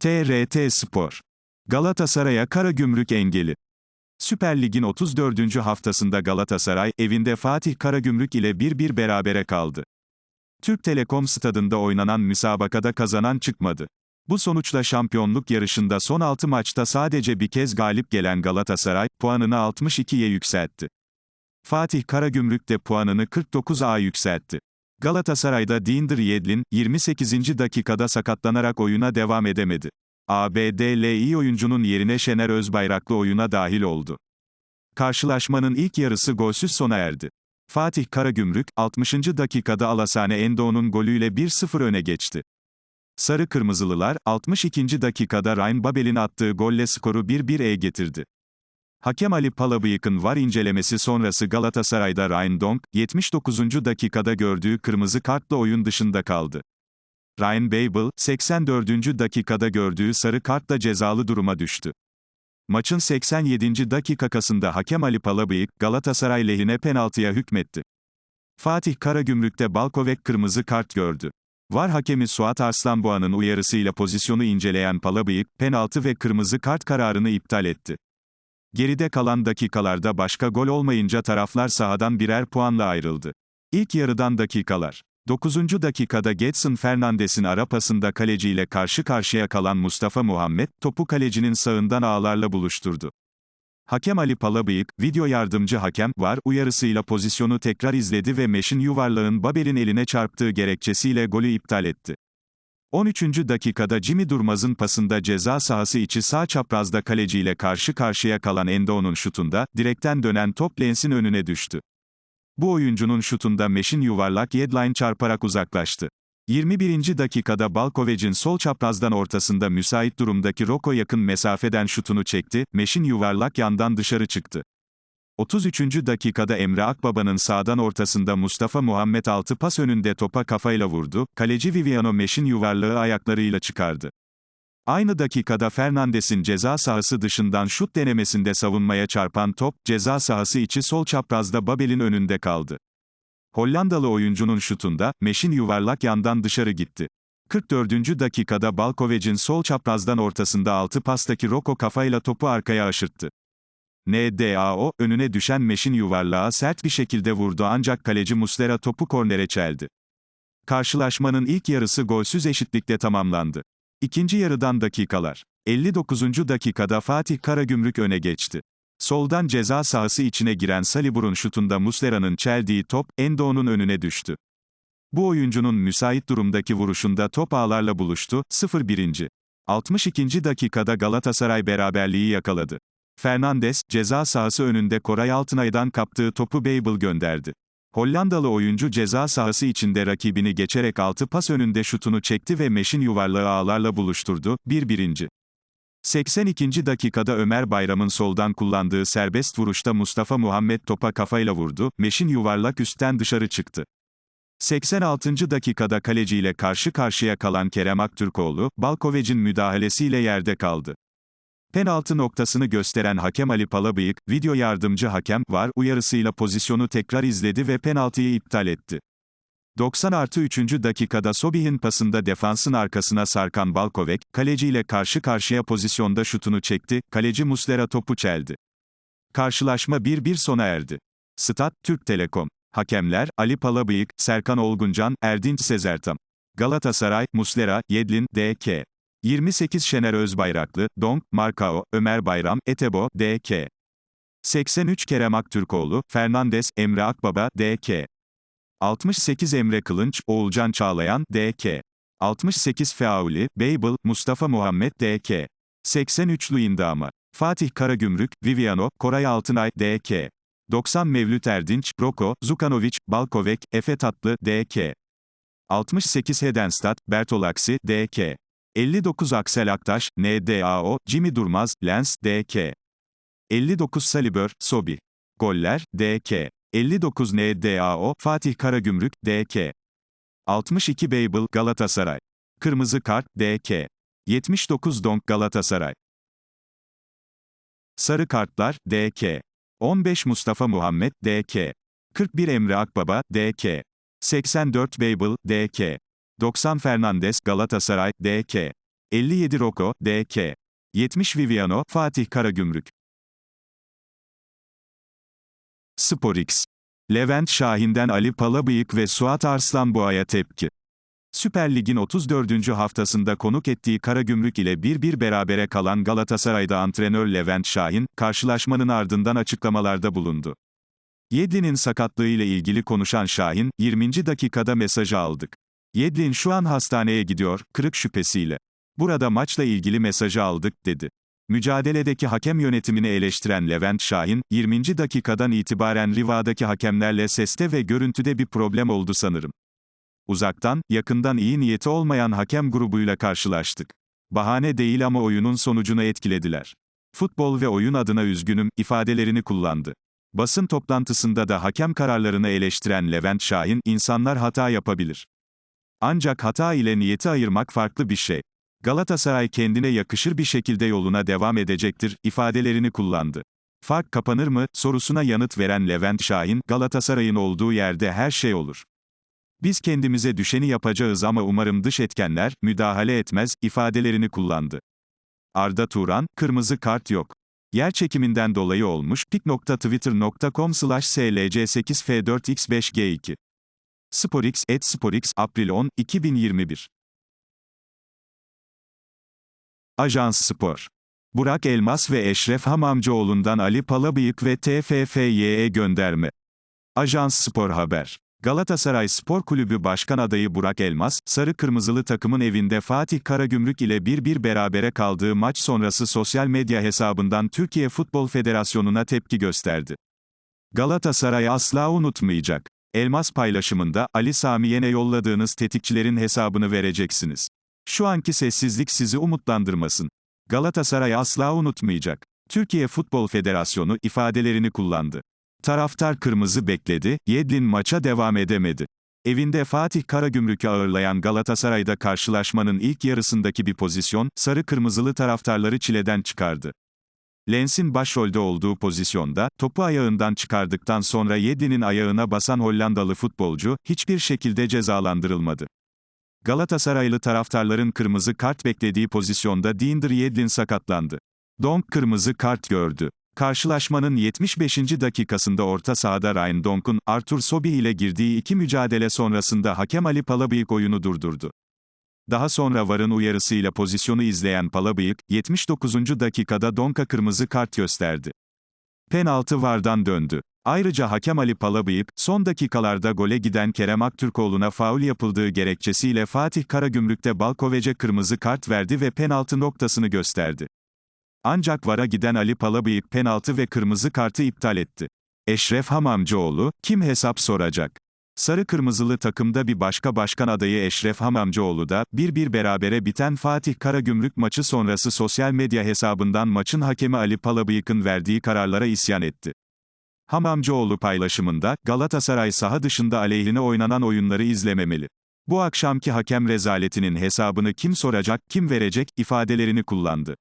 TRT Spor. Galatasaray'a Karagümrük engeli. Süper Lig'in 34. haftasında Galatasaray, evinde Fatih Karagümrük ile 1-1 berabere kaldı. Türk Telekom stadında oynanan müsabakada kazanan çıkmadı. Bu sonuçla şampiyonluk yarışında son 6 maçta sadece bir kez galip gelen Galatasaray, puanını 62'ye yükseltti. Fatih Karagümrük de puanını 49'a yükseltti. Galatasaray'da Dinder Yedlin, 28. dakikada sakatlanarak oyuna devam edemedi. ABD'li oyuncunun yerine Şener Özbayraklı oyuna dahil oldu. Karşılaşmanın ilk yarısı golsüz sona erdi. Fatih Karagümrük, 60. dakikada Alasane Endo'nun golüyle 1-0 öne geçti. Sarı Kırmızılılar, 62. dakikada Ryan Babel'in attığı golle skoru 1-1'e getirdi. Hakem Ali Palabıyık'ın var incelemesi sonrası Galatasaray'da Ryan Donk, 79. dakikada gördüğü kırmızı kartla oyun dışında kaldı. Ryan Babel, 84. dakikada gördüğü sarı kartla cezalı duruma düştü. Maçın 87. dakikasında hakem Ali Palabıyık, Galatasaray lehine penaltıya hükmetti. Fatih Karagümrük'te Balkovek kırmızı kart gördü. Var hakemi Suat Arslanboğa'nın uyarısıyla pozisyonu inceleyen Palabıyık, penaltı ve kırmızı kart kararını iptal etti. Geride kalan dakikalarda başka gol olmayınca taraflar sahadan birer puanla ayrıldı. İlk yarıdan dakikalar. 9. dakikada Getson Fernandes'in ara pasında kaleciyle karşı karşıya kalan Mustafa Muhammed, topu kalecinin sağından ağlarla buluşturdu. Hakem Ali Palabıyık, video yardımcı hakem, var, uyarısıyla pozisyonu tekrar izledi ve meşin yuvarlağın Babel'in eline çarptığı gerekçesiyle golü iptal etti. 13. dakikada Jimmy Durmaz'ın pasında ceza sahası içi sağ çaprazda kaleciyle karşı karşıya kalan Endo'nun şutunda, direkten dönen top Lens'in önüne düştü. Bu oyuncunun şutunda meşin yuvarlak Yedline çarparak uzaklaştı. 21. dakikada Balkovec'in sol çaprazdan ortasında müsait durumdaki Roko yakın mesafeden şutunu çekti, meşin yuvarlak yandan dışarı çıktı. 33. dakikada Emre Akbaba'nın sağdan ortasında Mustafa Muhammed altı pas önünde topa kafayla vurdu, kaleci Viviano Meş'in yuvarlağı ayaklarıyla çıkardı. Aynı dakikada Fernandes'in ceza sahası dışından şut denemesinde savunmaya çarpan top, ceza sahası içi sol çaprazda Babel'in önünde kaldı. Hollandalı oyuncunun şutunda, Meş'in yuvarlak yandan dışarı gitti. 44. dakikada Balkovec'in sol çaprazdan ortasında altı pastaki Roko kafayla topu arkaya aşırttı. NDAO, önüne düşen Meş'in yuvarlağa sert bir şekilde vurdu ancak kaleci Muslera topu kornere çeldi. Karşılaşmanın ilk yarısı golsüz eşitlikle tamamlandı. İkinci yarıdan dakikalar. 59. dakikada Fatih Karagümrük öne geçti. Soldan ceza sahası içine giren Salibur'un şutunda Muslera'nın çeldiği top, Endo'nun önüne düştü. Bu oyuncunun müsait durumdaki vuruşunda top ağlarla buluştu, 0-1. 62. dakikada Galatasaray beraberliği yakaladı. Fernandes, ceza sahası önünde Koray Altınay'dan kaptığı topu Babel gönderdi. Hollandalı oyuncu ceza sahası içinde rakibini geçerek altı pas önünde şutunu çekti ve Meş'in yuvarlağı ağlarla buluşturdu, 1-1. 82. dakikada Ömer Bayram'ın soldan kullandığı serbest vuruşta Mustafa Muhammed topa kafayla vurdu, Meş'in yuvarlak üstten dışarı çıktı. 86. dakikada kaleciyle karşı karşıya kalan Kerem Aktürkoğlu, Balkovec'in müdahalesiyle yerde kaldı. Penaltı noktasını gösteren hakem Ali Palabıyık, video yardımcı hakem, var, uyarısıyla pozisyonu tekrar izledi ve penaltıyı iptal etti. 90 artı 3. dakikada Sobih'in pasında defansın arkasına sarkan Balkovek, kaleciyle karşı karşıya pozisyonda şutunu çekti, kaleci Muslera topu çeldi. Karşılaşma 1-1 sona erdi. Stat, Türk Telekom. Hakemler, Ali Palabıyık, Serkan Olguncan, Erdinç Sezertam. Galatasaray, Muslera, Yedlin, D.K. 28 Şener Özbayraklı, Donk, Markao, Ömer Bayram, Etebo, D.K. 83 Kerem Aktürkoğlu, Fernandes, Emre Akbaba, D.K. 68 Emre Kılınç, Oğulcan Çağlayan, D.K. 68 Feauli, Babel, Mustafa Muhammed, D.K. 83 Luyendama. Fatih Karagümrük, Viviano, Koray Altınay, D.K. 90 Mevlüt Erdinç, Roko, Zukanovic, Balkovek, Efe Tatlı, D.K. 68 Hedenstad, Bertolaksi, D.K. 59 Aksel Aktaş, NDAO, Jimmy Durmaz, Lens, D.K. 59 Salibör, Sobi. Goller, D.K. 59 NDAO, Fatih Karagümrük, D.K. 62 Babel, Galatasaray. Kırmızı kart, D.K. 79 Donk Galatasaray. Sarı kartlar, D.K. 15 Mustafa Muhammed, D.K. 41 Emre Akbaba, D.K. 84 Babel, D.K. 90 Fernandes, Galatasaray, D.K. 57 Roko, D.K. 70 Viviano, Fatih Karagümrük. SporX. Levent Şahin'den Ali Palabıyık ve Suat Arslanboğa'ya tepki. Süper Lig'in 34. haftasında konuk ettiği Karagümrük ile 1-1 berabere kalan Galatasaray'da antrenör Levent Şahin, karşılaşmanın ardından açıklamalarda bulundu. Yedlin'in sakatlığı ile ilgili konuşan Şahin, 20. dakikada mesajı aldık. Yedlin şu an hastaneye gidiyor, kırık şüphesiyle. Burada maçla ilgili mesajı aldık, dedi. Mücadeledeki hakem yönetimini eleştiren Levent Şahin, 20. dakikadan itibaren Riva'daki hakemlerle seste ve görüntüde bir problem oldu sanırım. Uzaktan, yakından iyi niyeti olmayan hakem grubuyla karşılaştık. Bahane değil ama oyunun sonucunu etkilediler. Futbol ve oyun adına üzgünüm, ifadelerini kullandı. Basın toplantısında da hakem kararlarını eleştiren Levent Şahin, insanlar hata yapabilir. Ancak hata ile niyeti ayırmak farklı bir şey. Galatasaray kendine yakışır bir şekilde yoluna devam edecektir ifadelerini kullandı. Fark kapanır mı sorusuna yanıt veren Levent Şahin, Galatasaray'ın olduğu yerde her şey olur. Biz kendimize düşeni yapacağız ama umarım dış etkenler müdahale etmez ifadelerini kullandı. Arda Turan, kırmızı kart yok. Yer çekiminden dolayı olmuş pik.twitter.com/slc8f4x5g2 Sporix, et Sporix, April 10, 2021. Ajans Spor. Burak Elmas ve Eşref Hamamcıoğlu'ndan Ali Palabıyık ve TFFY'ye gönderme. Ajans Spor Haber. Galatasaray Spor Kulübü Başkan Adayı Burak Elmas, Sarı Kırmızılı takımın evinde Fatih Karagümrük ile 1-1 berabere kaldığı maç sonrası sosyal medya hesabından Türkiye Futbol Federasyonu'na tepki gösterdi. Galatasaray asla unutmayacak. Elmas paylaşımında, Ali Samiyen'e yolladığınız tetikçilerin hesabını vereceksiniz. Şu anki sessizlik sizi umutlandırmasın. Galatasaray asla unutmayacak. Türkiye Futbol Federasyonu ifadelerini kullandı. Taraftar kırmızı bekledi, Yedlin maça devam edemedi. Evinde Fatih Karagümrük'ü ağırlayan Galatasaray'da karşılaşmanın ilk yarısındaki bir pozisyon, sarı kırmızılı taraftarları çileden çıkardı. Lens'in başrolde olduğu pozisyonda, topu ayağından çıkardıktan sonra Yedlin'in ayağına basan Hollandalı futbolcu, hiçbir şekilde cezalandırılmadı. Galatasaraylı taraftarların kırmızı kart beklediği pozisyonda Dinder Yedlin sakatlandı. Donk kırmızı kart gördü. Karşılaşmanın 75. dakikasında orta sahada Ryan Donk'un, Arthur Sobi ile girdiği iki mücadele sonrasında hakem Ali Palabıyık oyunu durdurdu. Daha sonra VAR'ın uyarısıyla pozisyonu izleyen Palabıyık, 79. dakikada Donk'a kırmızı kart gösterdi. Penaltı VAR'dan döndü. Ayrıca hakem Ali Palabıyık, son dakikalarda gole giden Kerem Aktürkoğlu'na faul yapıldığı gerekçesiyle Fatih Karagümrük'te Balkovec'e kırmızı kart verdi ve penaltı noktasını gösterdi. Ancak VAR'a giden Ali Palabıyık penaltı ve kırmızı kartı iptal etti. Eşref Hamamcıoğlu, kim hesap soracak? Sarı kırmızılı takımda bir başka başkan adayı Eşref Hamamcıoğlu da, 1-1 berabere biten Fatih Karagümrük maçı sonrası sosyal medya hesabından maçın hakemi Ali Palabıyık'ın verdiği kararlara isyan etti. Hamamcıoğlu paylaşımında, Galatasaray saha dışında aleyhine oynanan oyunları izlememeli. Bu akşamki hakem rezaletinin hesabını kim soracak, kim verecek, ifadelerini kullandı.